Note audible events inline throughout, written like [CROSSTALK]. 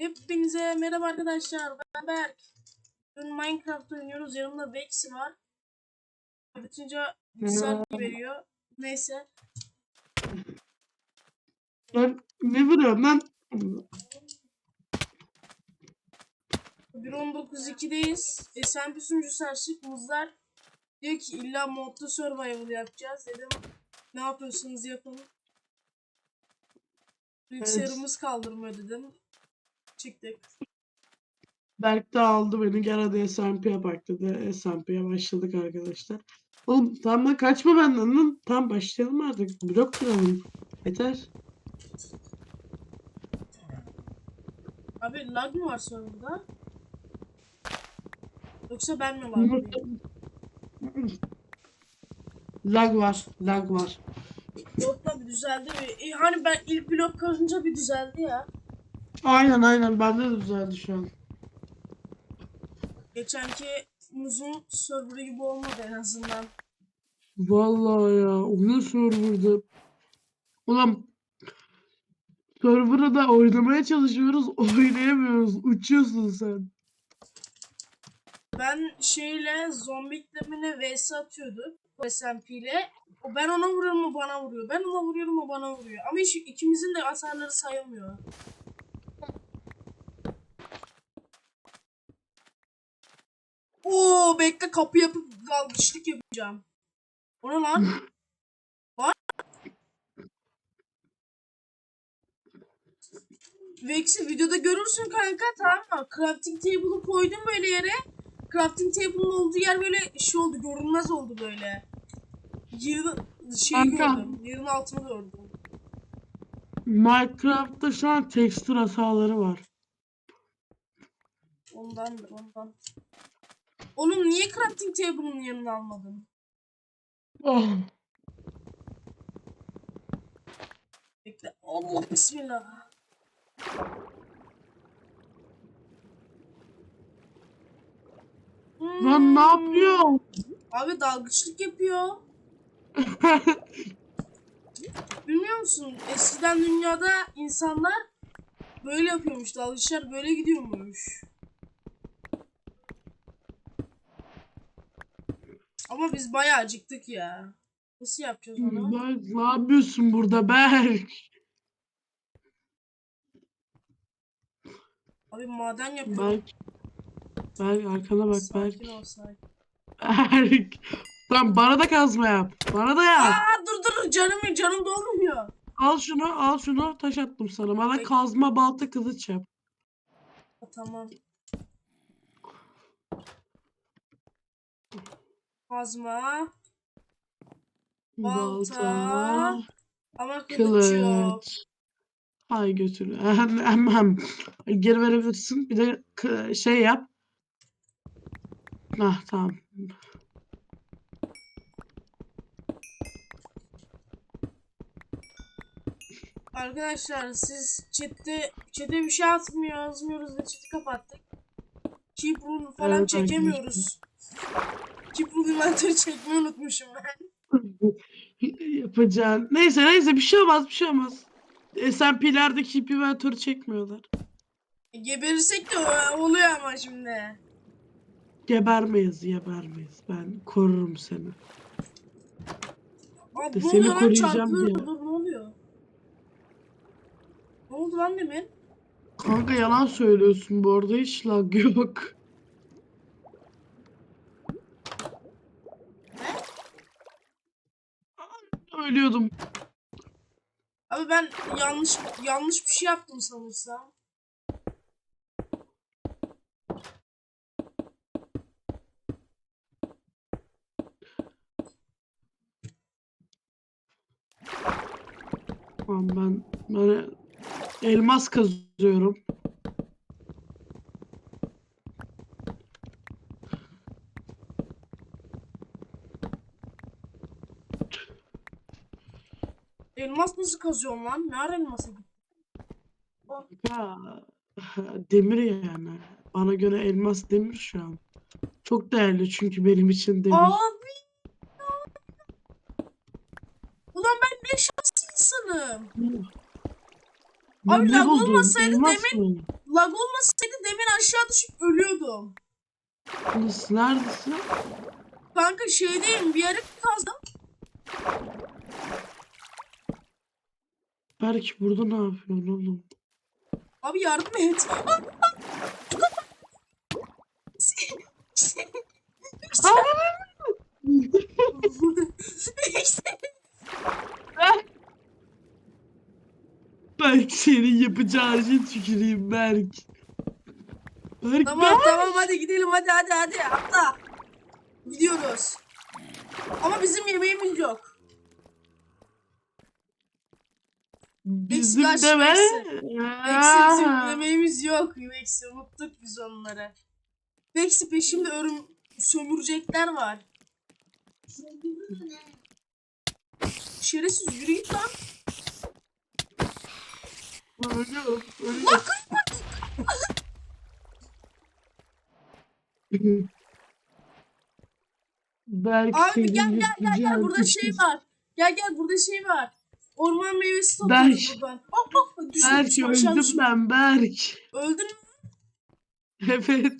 Hepinize merhaba arkadaşlar. Ben Berk. Bugün Minecraft oynuyoruz. Yanımda Vexi var. Bütünce bilgisayar veriyor. Neyse. Lan ne vuruyorsun lan? 1.19.2'deyiz. E, sen sunucusu açtık. Muzlar diyor ki illa modda survival yapacağız. Dedim ne yapıyorsunuz yapalım. Bilgisayarımız kaldırmıyor dedim. Çıktık. Berk de aldı beni gel hadi SMP yapak dedi. SMP'ye başladık arkadaşlar. Oğlum tamam lan kaçma benden lan. Tamam başlayalım artık. Blok kuralım. Yeter. Abi lag mı var sonunda? Yoksa ben mi var? lag var. Lag var. Yok tabi düzeldi mi? E, hani ben ilk blok kazınca bir düzeldi ya. Aynen aynen bende de düzeldi şu an. Geçenki muzun serverı gibi olmadı en azından. Vallahi ya oyun serverda. Ulan serverda oynamaya çalışıyoruz [LAUGHS] oynayamıyoruz. Uçuyorsun sen. Ben şeyle zombi demine vs atıyorduk. O SMP ile. O ben ona vuruyorum o bana vuruyor. Ben ona vuruyorum o bana vuruyor. Ama hiç, ikimizin de hasarları sayılmıyor. Oo bekle kapı yapıp dalgıçlık yapacağım. O ne lan? Var. Vex'i videoda görürsün kanka tamam mı? Crafting table'ı koydum böyle yere. Crafting table'ın olduğu yer böyle şey oldu görünmez oldu böyle. Yerin şey Kanka. gördüm. Yerin altını gördüm. Minecraft'ta şu an tekstür hataları var. Ondandır ondan. Oğlum niye crafting table'ın yanına almadın? Oh. Bekle. Allah bismillah. Lan ne Hmm. yapıyor? Abi dalgıçlık yapıyor. [LAUGHS] Bilmiyor musun? Eskiden dünyada insanlar böyle yapıyormuş. Dalgıçlar böyle gidiyormuş. Ama biz bayağı acıktık ya. Nasıl yapacağız onu? Berk ne yapıyorsun burada Berk? Abi maden yapıyor. Berk. Berk arkana bak Berk. Sakin ol sakin. Berk. Lan bana da kazma yap. Bana da yap. Aa dur dur canım canım dolmuyor. Al şunu al şunu taş attım sana. Bana Peki. kazma balta kılıç yap. Tamam. Kazma. Balta. Balta. Ama kılıç yok. Hay götür. [LAUGHS] Hem, hem, hem. Geri verebilirsin. Bir de şey yap. Ah tamam. Arkadaşlar siz chatte chatte bir şey atmıyor yazmıyoruz da chat'i kapattık. Keep rule falan Evet çekemiyoruz. Keep rule inventörü çekmeyi unutmuşum ben. [LAUGHS] Yapacağın. Neyse neyse bir şey olmaz bir şey olmaz. SMP'lerde keep inventory çekmiyorlar. E, Geberirsek de o- oluyor ama şimdi. Gebermeyiz gebermeyiz. Ben korurum seni. Aa, De ne seni oluyor lan koruyacağım çarpıyor. diye. Dur ne oluyor? Ne oldu lan demin? Kanka yalan söylüyorsun bu arada hiç lag yok. Ölüyordum. Abi ben yanlış yanlış bir şey yaptım sanırsam. Tamam ben böyle elmas kazıyorum. Nasıl kazıyorsun lan? Nerede elması? Ya, [LAUGHS] demir yani. Bana göre elmas demir şu an. Çok değerli çünkü benim için demir. Abi. Ulan ben ne şanslı insanım. Ne- Abi lag buldun? olmasaydı Elmas demin- mı? lag olmasaydı demin aşağı düşüp ölüyordum. Nasıl? Neredesin? Kanka şeydeyim bir yere kazdım. Berk burada ne yapıyorsun oğlum? Abi yardım et. Berk senin yapacağın şey tüküreyim Berk. Berk tamam tamam hadi gidelim hadi hadi hadi atla. Gidiyoruz. Ama bizim yemeğimiz yok. Bizim Eksi, de be. eksi. Eksi bizim yemeğimiz yok. Eksi unuttuk biz onları. Eksi peşimde örüm sömürecekler var. Şerefsiz yürü git lan. Ölüyorum. Lan Berk Abi senin gel gel gel gel burada şey var. Gel gel burada şey var. Orman meyvesi Ben- topluyoruz buradan. Hop hop düştüm Berk düştüm aşağı öldüm düştüm. ben Berk. Öldün mü? Evet.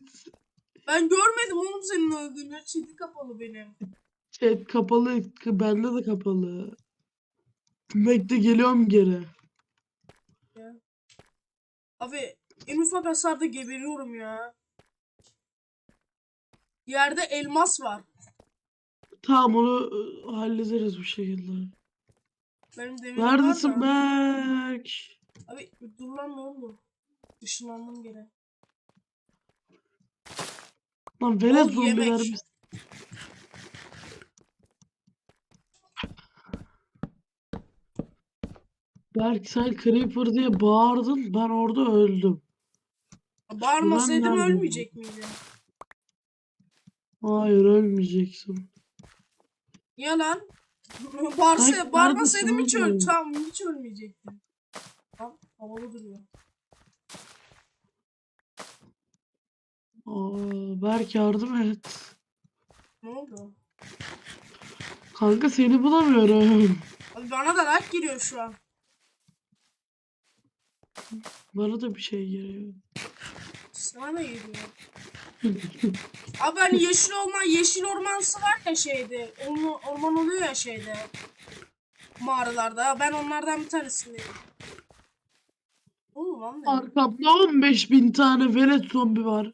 Ben görmedim oğlum senin öldüğünü. Çeti kapalı benim. Chat kapalı. Bende de kapalı. Bekle geliyorum geri. Abi en ufak hasarda geberiyorum ya. Yerde elmas var. Tamam onu e, hallederiz bu şekilde. Benim demirim var Neredesin da. Berk? Abi dur lan ne oldu? Işınlandım geri. Lan velet Ol yemek. zombiler biz. Berk sen Creeper diye bağırdın ben orada öldüm. Bağırmasaydım nerede ölmeyecek miydi? Hayır ölmeyeceksin. Niye lan? Bağırsa, Ay, bağırmasaydım hiç öl tamam hiç ölmeyecektim. Tamam havalı duruyor. Aa, Berk yardım et. Ne oldu? Kanka seni bulamıyorum. Abi bana da lag giriyor şu an. Bana da bir şey geliyor. Sana geliyor. Abi hani yeşil orman, yeşil ormansı var ya şeyde. Orman, orman oluyor ya şeyde. Mağaralarda. Ben onlardan bir tanesindeyim. Oğlum lan ne? Arkamda 15 bin tane velet zombi var.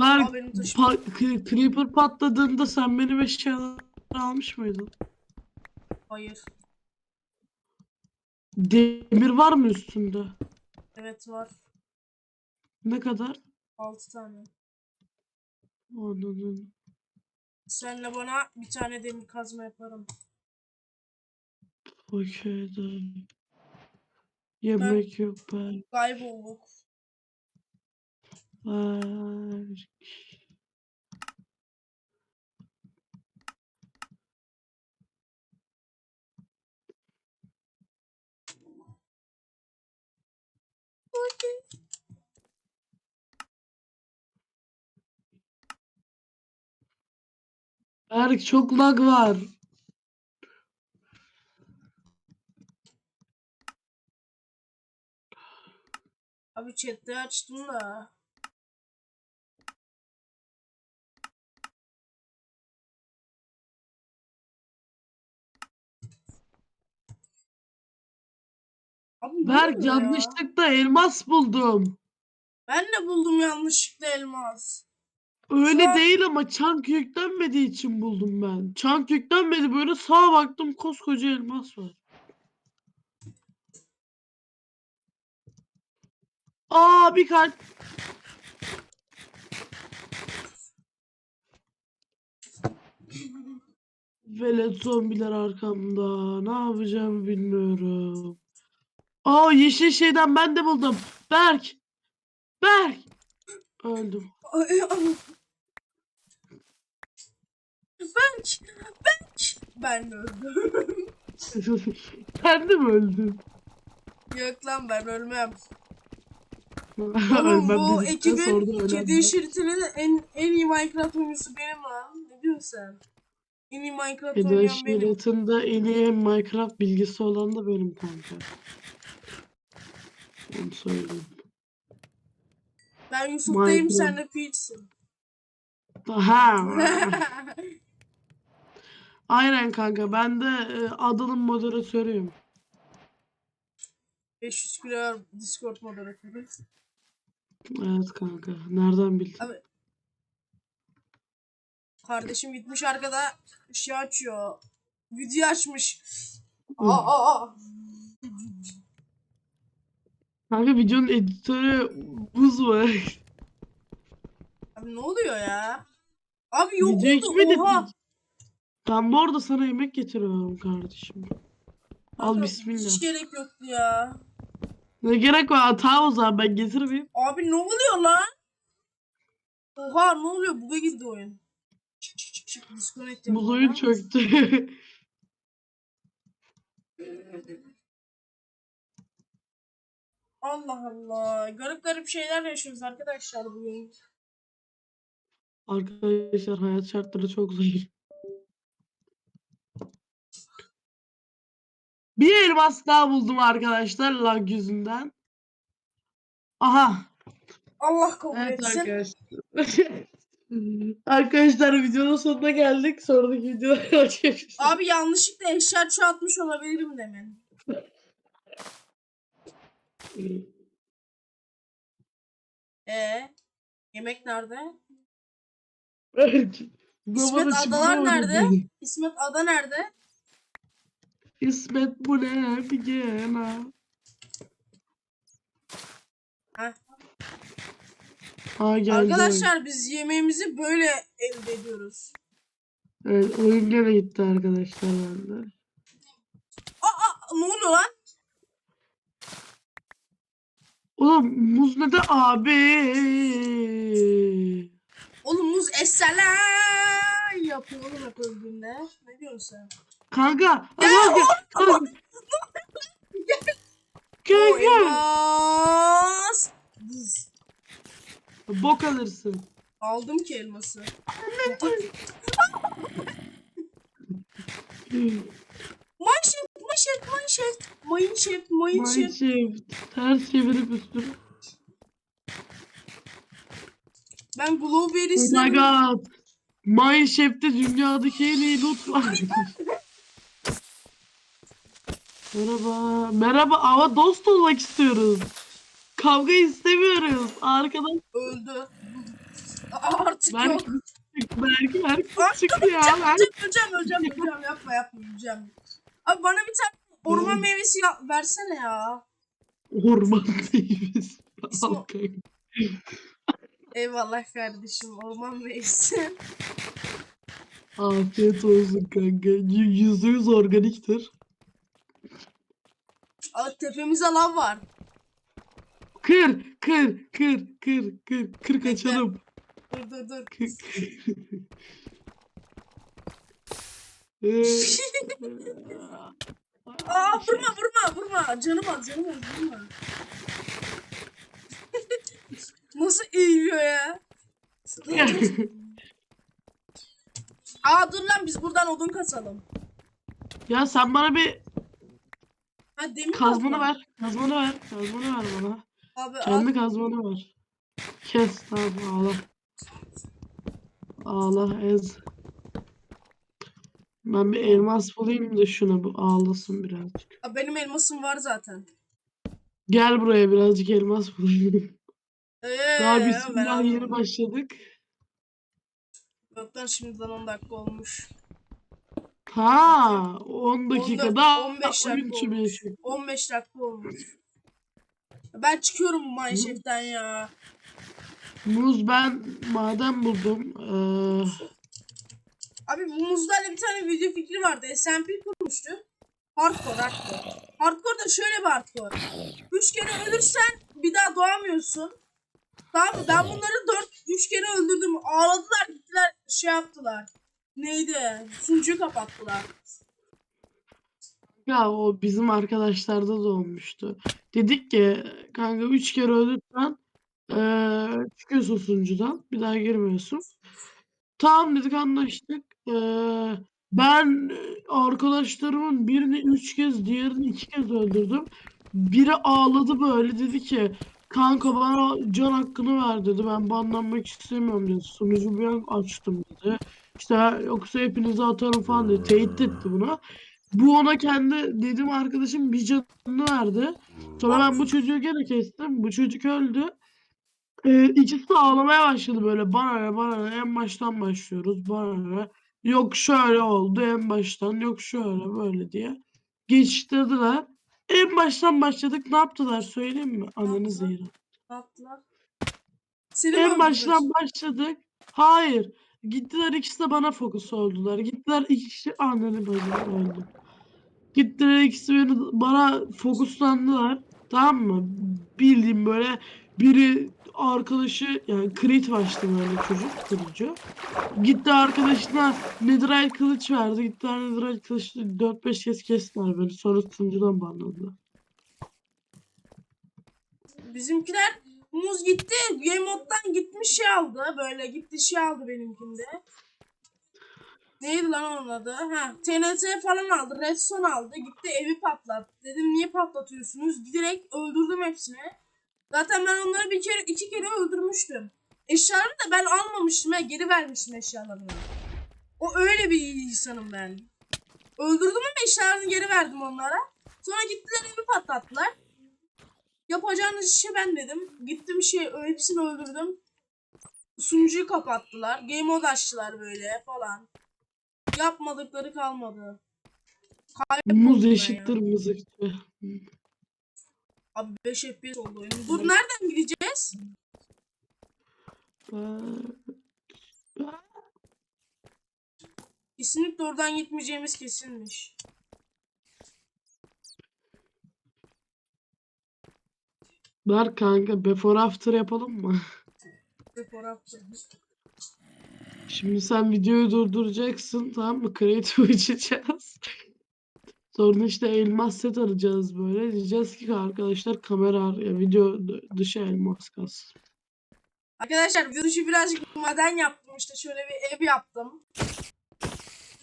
Aa, benim taşım. pa- Cre- Creeper patladığında sen benim eşyalarımı almış mıydın? Hayır. Demir var mı üstünde? Evet var. Ne kadar? 6 tane. Anladım. Senle bana bir tane demir kazma yaparım. Okey. Yemek yok ben. Kaybolduk. Berk. Berk çok lag var. Abi chat'te açtım da. Abi Berk yanlışlıkla elmas buldum. Ben de buldum yanlışlıkla elmas. Öyle an- değil ama çank yüklenmediği için buldum ben. Çank yüklenmedi böyle sağa baktım koskoca elmas var. Aa bir kalp. Velet zombiler arkamda. Ne yapacağımı bilmiyorum. Aa yeşil şeyden ben de buldum. Berk. Berk. Öldüm. Berk, Berk. Ben öldüm. [LAUGHS] Sen de mi öldün? Yok lan ben ölmem. [LAUGHS] Oğlum Ölmem bu da ölen kedi şeritinin en, en iyi Minecraft oyuncusu benim lan. Ne diyorsun sen? En iyi Minecraft de oynayan benim. şiratında en iyi Minecraft bilgisi olan da benim kanka. Onu söyleyeyim. Ben Yusuf'tayım sen de Peach'sin. Ha. [LAUGHS] Aynen kanka. Ben de e, adının moderatörüyüm. 500 kilo Discord moderatörü. Evet kanka. Nereden bildin? Abi. Kardeşim gitmiş arkada şey açıyor. Video açmış. Aa, aa, aa. Kanka videonun editörü buz var. Abi ne oluyor ya? Abi yok Videoyu oldu. Oha. Ben bu arada sana yemek getiriyorum kardeşim. Al Kanka, bismillah. Hiç gerek yoktu ya. Ne gerek var? Hata o zaman ben getirmeyeyim. Abi ne oluyor lan? Oha ne oluyor? Buga girdi oyun. Çık çık çık çık. Disconnect yapalım. Buz oyun çöktü. [LAUGHS] Allah Allah. Garip garip şeyler yaşıyoruz arkadaşlar bugün. Arkadaşlar hayat şartları çok zor. Bir elmas daha buldum arkadaşlar lag yüzünden. Aha. Allah kabul Evet etsin. arkadaşlar. [LAUGHS] arkadaşlar videonun sonuna geldik. Sonraki videoları açıyoruz. Abi yanlışlıkla eşya çoğaltmış olabilirim demin. [LAUGHS] Ee, yemek nerede? İsmet Adalar nerede? İsmet Ada nerede? İsmet bu ne bir gene. Heh. Aa geldi oyun. Arkadaşlar biz yemeğimizi böyle elde ediyoruz. Evet oyun gene gitti arkadaşlar bende. Aa, ne oluyor lan? Oğlum muz ne de abi. Oğlum muz eseler yapıyor oğlum öldüğünde. Ne diyorsun sen? Kanka. Kanka. Kanka. O Kanka. elmas. Vız. Bok alırsın. Aldım ki elması. Manşet, manşet, manşet. Manşet, manşet. Mineshaft. Ters çevirip üstüne. Ben Oh my god. Mineshaft'te dünyadaki en iyi loot var. [LAUGHS] Merhaba. Merhaba ama dost olmak istiyoruz. Kavga istemiyoruz. Arkadan öldü. Artık Berk yok. Berk Berk Artık çık ya. öleceğim, Berk. öleceğim, öleceğim. Yapma, yapma, öleceğim. Abi bana bir tane orman meyvesi ya- versene ya. Orman meyvesi. İsmi- Al kanka. Eyvallah kardeşim, orman meyvesi. Afiyet olsun kanka. Y- Yüzde yüz organiktir. Aa, tepemize lav var. Kır, kır, kır, kır, kır, kır kaçalım. Dur dur dur. Kır. [LAUGHS] Ee, [LAUGHS] Aa vurma vurma vurma. Canım al canım al vurma. [LAUGHS] Nasıl eğiliyor ya? Aa dur lan biz buradan odun kasalım. ya sen bana bir Ha demir kazmanı kazma. ver. Kazmanı ver. Kazmanı ver bana. Abi Kendi kazmanı ver. Kes tamam ağla. Ağla ez. Ben bir elmas bulayım da şuna bu ağlasın birazcık. Aa, benim elmasım var zaten. Gel buraya birazcık elmas bulayım. Eee Daha bismillah yeni başladık. Yok lan şimdiden 10 dakika olmuş. Ha 10 dakika 14, daha 15 oyun dakika olmuş. 15 dakika olmuş. Ben çıkıyorum bu manşetten ya. Muz ben maden buldum. Ee, Abi bu muzlarla bir tane video fikri vardı. SMP kurmuştu. Hardcore hardcore. Hardcore da şöyle bir hardcore. Üç kere ölürsen bir daha doğamıyorsun. Tamam mı? Ben bunları dört, üç kere öldürdüm. Ağladılar gittiler şey yaptılar. Neydi? Sunucuyu kapattılar. ya o bizim arkadaşlarda da olmuştu. Dedik ki kanka 3 kere ölürsen ee, çıkıyorsun sunucudan. Bir daha girmiyorsun. Tamam dedik anlaştık. Ee, Ben arkadaşlarımın birini üç kez, diğerini iki kez öldürdüm. Biri ağladı böyle dedi ki kanka bana can hakkını ver dedi. Ben banlanmak istemiyorum dedi. Sunucu bir an açtım dedi. İşte yoksa hepinizi atarım falan dedi. Tehdit etti buna. Bu ona kendi dediğim arkadaşım bir canını verdi. Sonra ben bu çocuğu gene kestim. Bu çocuk öldü. Ee, ikisi de ağlamaya başladı böyle. Bana ne bana ne en baştan başlıyoruz. Bana ne. Yok şöyle oldu en baştan. Yok şöyle böyle diye. Geçiştirdiler. En baştan başladık. Ne yaptılar söyleyeyim mi? Ananı zehri. Ne yaptılar? Seni En baştan başladık. Hayır. Gittiler ikisi de bana fokus oldular. Gittiler iki kişi ananı bacı öldü. Gittiler ikisi beni, bana fokuslandılar. Tamam mı? Bildiğim böyle biri arkadaşı yani crit başladı böyle çocuk kılıcı. Gitti arkadaşına netherite kılıç verdi. Gittiler netherite kılıçla 4-5 kez kestiler beni. Sonra sunucudan banladılar. Bizimkiler muz gitti. Game gitmiş şey aldı. Böyle gitti şey aldı benimkinde. Neydi lan onun adı? Ha, TNT falan aldı. Redstone aldı. Gitti evi patlattı. Dedim niye patlatıyorsunuz? Direkt öldürdüm hepsini. Zaten ben onları bir kere iki kere öldürmüştüm. Eşyalarını da ben almamıştım. Ya, geri vermiştim eşyalarını. O öyle bir insanım ben. Öldürdüm ama eşyalarını geri verdim onlara. Sonra gittiler evi patlattılar. Yapacağınız işi ben dedim. Gittim şey hepsini öldürdüm. Sunucuyu kapattılar. Game mode açtılar böyle falan. Yapmadıkları kalmadı. Kayboldum Muz eşittir mızıkçı. Abi 5 FPS oldu oyun. Dur nereden gideceğiz? Ee, Kesinlikle oradan gitmeyeceğimiz kesinmiş. Ver kanka before after yapalım mı? [LAUGHS] Fotoğrafçı. Şimdi sen videoyu durduracaksın tamam mı? Creative [LAUGHS] açacağız. Sonra işte elmas set arayacağız böyle. Diyeceğiz ki arkadaşlar kamera ar- ya video dışı elmas kalsın. Arkadaşlar video dışı birazcık maden yaptım işte şöyle bir ev yaptım.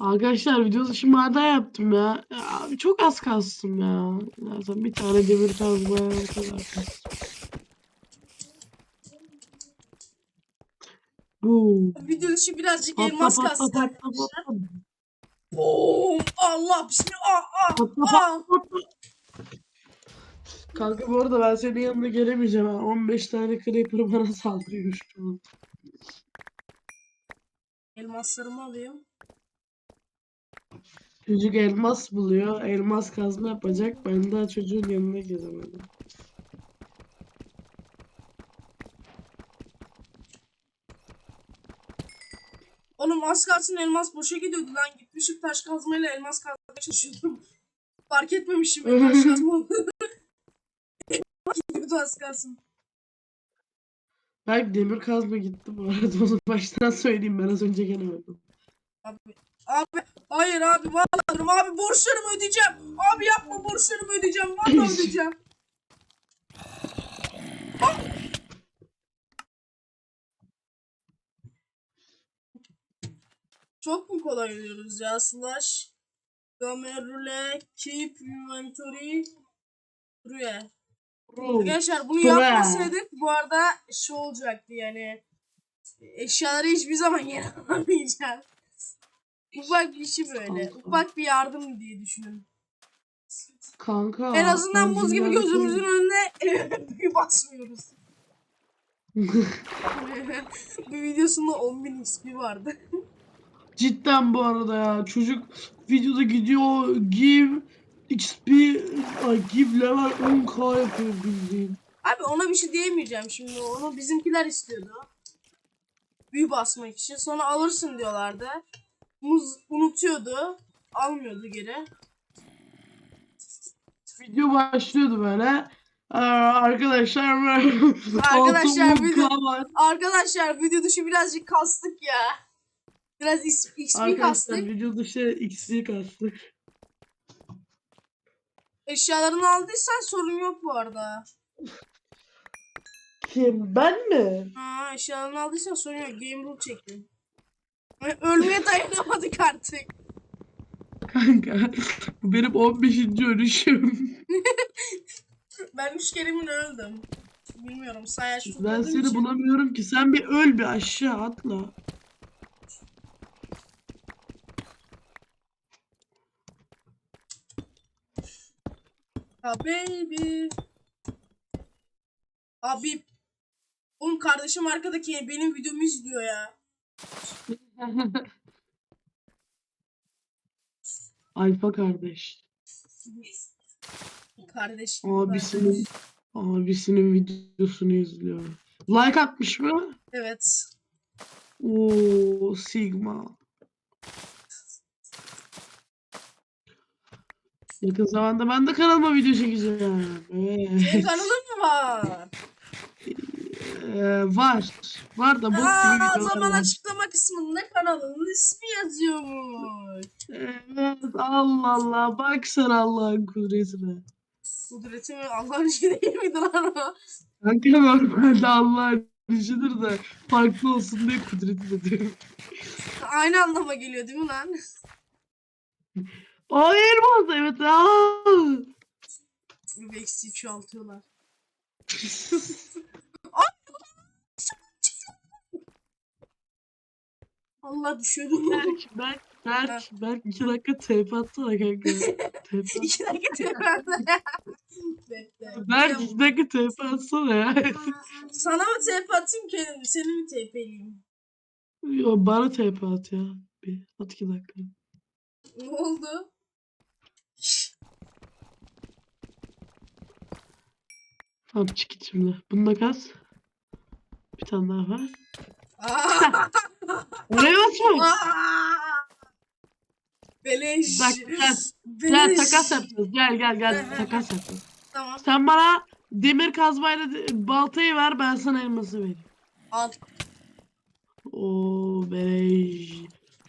Arkadaşlar video dışı maden yaptım ya. ya abi çok az kalsın ya. Zaten bir tane demir kazmaya o kadar kalsın. Bu. Video dışı birazcık Patla elmas patla kastı patla arkadaşlar. patla. Boom! Allah bismillah. Aa, aa, Patla aa. patla patla. Kanka bu arada ben senin yanına gelemeyeceğim ha. 15 tane creeper bana saldırıyor şu an. Elmaslarımı alayım. Çocuk elmas buluyor. Elmas kazma yapacak. Ben daha çocuğun yanına gelemedim. Oğlum az kalsın elmas boşa gidiyordu lan. Gitmişim taş kazmayla elmas kazmaya çalışıyordum. Fark etmemişim [LAUGHS] elmas kazma. gidiyordu az kalsın. Ben demir kazma gitti bu arada. Onu baştan söyleyeyim. Ben az önce gelemedim. Abi, abi hayır abi vallahi diyorum abi borçlarımı ödeyeceğim. Abi yapma borçlarımı ödeyeceğim. Vallahi [LAUGHS] ödeyeceğim. Ah! Çok mu kolay ölüyoruz ya? Slash Gamerule Keep Inventory Buraya. Arkadaşlar bunu yapmasaydık bu arada şu olacaktı yani eşyaları hiçbir zaman [LAUGHS] yere alamayacağız. Ufak bir işi böyle. Kanka. Ufak bir yardım diye düşünün. Kanka. En azından buz gibi gözümüzün önüne [LAUGHS] büyü basmıyoruz. [LAUGHS] bir videosunda 10.000 XP vardı. [LAUGHS] Cidden bu arada ya. Çocuk videoda gidiyor. Give XP ay, give level 10k yapıyor bildiğin. Abi ona bir şey diyemeyeceğim şimdi. Onu bizimkiler istiyordu. Büyü basmak için. Sonra alırsın diyorlardı. Muz unutuyordu. Almıyordu geri. Video başlıyordu böyle. Aa, arkadaşlar Arkadaşlar, video- 10K var. Arkadaşlar video dışı birazcık kastık ya. Biraz XP Arkadaşlar kastık. video dışı XP kastık. Eşyalarını aldıysan sorun yok bu arada. Kim? Ben mi? Ha eşyalarını aldıysan sorun yok. Game rule çektim. Ölmeye dayanamadık artık. Kanka bu benim 15. ölüşüm. [LAUGHS] Ben üç kere mi ne öldüm? Bilmiyorum sayaç Ben seni için. bulamıyorum ki. Sen bir öl bir aşağı atla. Ha baby. Abi. Oğlum kardeşim arkadaki benim videomu izliyor ya. [LAUGHS] Alfa kardeş. Kardeşim. Abisinin abisinin videosunu izliyor. Like atmış mı? Evet. Oo Sigma. Yakın zamanda ben de kanalıma video çekeceğim. Senin Evet. kanalın mı var? [LAUGHS] Ee, var. Var da bok gibi Aa, o zaman var. açıklama kısmında kanalının ismi yazıyormuş. Evet Allah Allah. Bak sen Allah'ın kudretine. Kudreti mi? Allah'ın işi değil miydi lan o? Kanka normalde Allah'ın işidir de farklı olsun diye kudreti de diyorum. Aynı anlama geliyor değil mi lan? Elmas da evet. Aa. Vex'i çoğaltıyorlar. [LAUGHS] Allah düşüyordum. [LAUGHS] Berk, Berk, Berk, Berk iki dakika TP atsana kanka. TP. [LAUGHS] İki dakika tekrar. [LAUGHS] Bekle. Berk iki dakika TP atsana ya. Sana mı TP atayım kendim? Seni mi TP'leyeyim? Yo, bana TP at ya. Bir at iki dakika. Ne oldu? Tamam çık git şimdi. Bunu da kas. Bir tane daha var. Aa! Oraya. Aa! Beleş. Bak gel. Gel Beleş. takas yapacağız. Gel gel gel takas yapacağız. Tamam. Sen bana demir kazmayla baltayı ver ben sana elması vereyim. Al. Oo bey.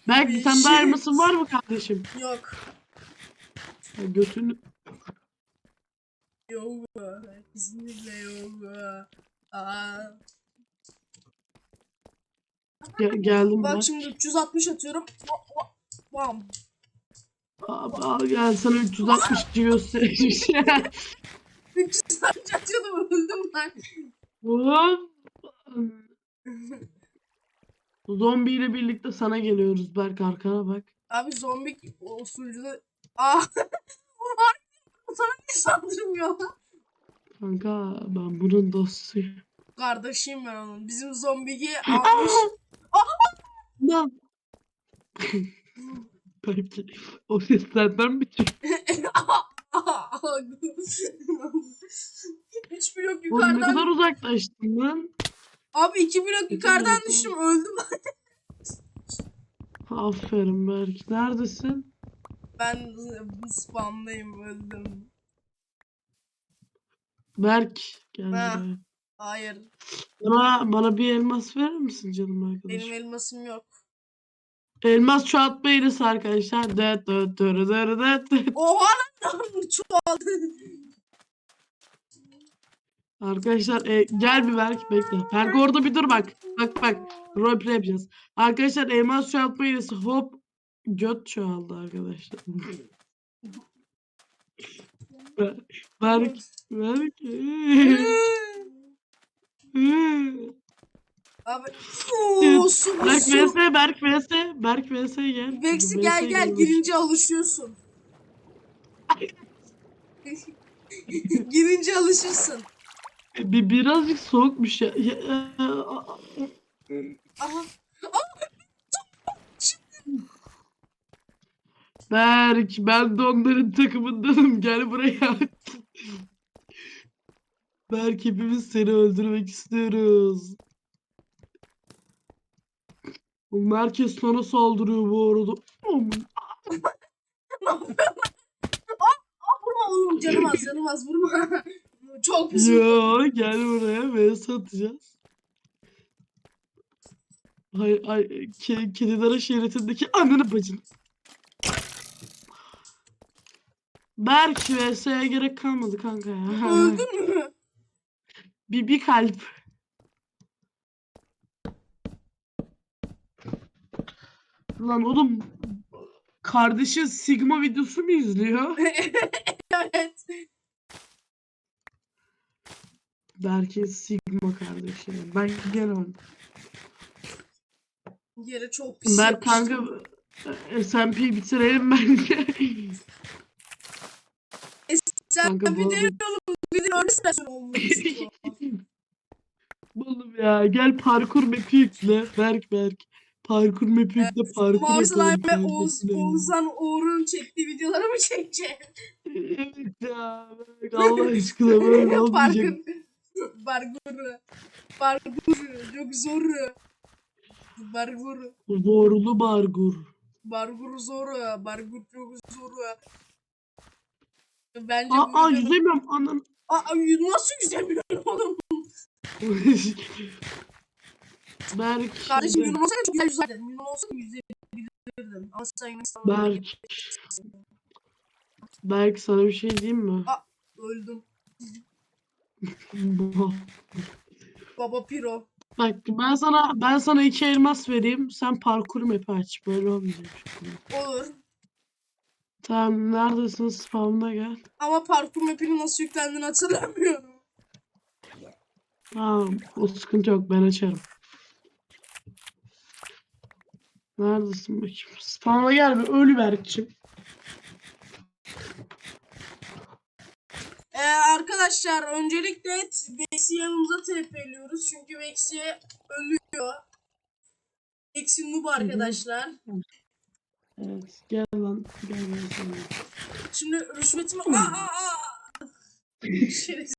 Belki sen daha elmasın var mı kardeşim? Yok. Ya götünü Yok. Kesinlikle yok. Aa. Ge- geldim ben. Bak şimdi 360 atıyorum. Bam. Al, al gel sana 360 [LAUGHS] göstereceğim. 360 atıyordum öldüm lan. Hop. [LAUGHS] Zombiyle birlikte sana geliyoruz Berk arkana bak. Abi zombi o sunucuda... [LAUGHS] Bu var. Sana niye saldırmıyor? Kanka ben bunun dostuyum. Kardeşim ben onun. Bizim zombiyi almış. Lan. [LAUGHS] Belki o ses senden mi çıktı? [LAUGHS] Üç blok Oğlum ne yukarıdan. kadar uzaklaştın lan. Abi iki blok yukarıdan düştüm öldüm. [LAUGHS] Aferin Berk. Neredesin? Ben spamdayım öldüm. Berk gel Ha. buraya. Hayır. Bana, bana bir elmas verir misin canım arkadaşım? Benim elmasım yok. Elmas çoğaltma iğnesi arkadaşlar. Det, det, det, det, det, det. Oha lan [LAUGHS] çoğaldı. Arkadaşlar e, gel bir Berk bekle. Berk orada bir dur bak. Bak bak. Roleplay yapacağız. Arkadaşlar elmas çoğaltma iğnesi hop. Göt çoğaldı arkadaşlar. [LAUGHS] Berk. Berk. [LAUGHS] Abi. Ooo su bu Berk su. vs Berk vs Berk vs gel. VS gel gel girince alışıyorsun. [LAUGHS] girince alışırsın. Bir birazcık soğukmuş ya. ya e, a- Aha. Berk ben de onların takımındanım gel buraya. Berk hepimiz seni öldürmek istiyoruz. Oğlum herkes sana saldırıyor bu arada. Am- Ne yapıyorsun vurma oğlum canım az canım az vurma. Çok pis. Ya gel buraya ve satacağız. Hay ay ke, kedilere şeritindeki ananı bacını. Berk vs'ye gerek kalmadı kanka ya. Öldün mü? Bir, bir kalp. Lan oğlum kardeşi Sigma videosu mu izliyor? [LAUGHS] evet. Belki Sigma kardeşi. Ben gelemem. Yere çok pis Ben kanka SMP bitirelim bence. Sen kanka de arada- bir de organizasyon olmuş. Oğlum ya gel parkur map'i yükle. Berk Berk. Parkur map'i yükle parkur yapalım Slime ve kanka. Oğuz? Oğuzhan Uğur'un çektiği videoları mı çekeceksin? Evet ya. Berk, Allah aşkına böyle [LAUGHS] olmayacak. Parkur. Parkur. Parkur. Çok zor. Parkur. Zorlu parkur. Parkur zor. Parkur çok zor. Bence Aa, bu aa videonun- yüzemiyorum anam. Aa, nasıl yüzemiyorum oğlum? [LAUGHS] Berk. Kardeşim Yunan olsaydı çok güzel yüzerdin. Yunan olsaydı yüzebilirdim. Ama sen Yunanistan'da Berk. Berk sana bir şey diyeyim mi? öldüm. [LAUGHS] Baba Piro. Bak ben sana ben sana iki elmas vereyim. Sen parkur map'i aç. Böyle olmayacak. Olur. Tamam neredesin? Spawn'a gel. Ama parkur map'inin nasıl yüklendiğini hatırlamıyorum. Tamam o sıkıntı yok ben açarım. Neredesin bakayım? Spawn'a gel bir ölü Berk'cim. Ee, arkadaşlar öncelikle Vex'i yanımıza TP'liyoruz. Çünkü Vex'i ölüyor. Vex'i noob arkadaşlar. Evet gel lan. Gel ben sana. Şimdi rüşvetimi... Aa, aa, aa. Şerefsiz. [LAUGHS]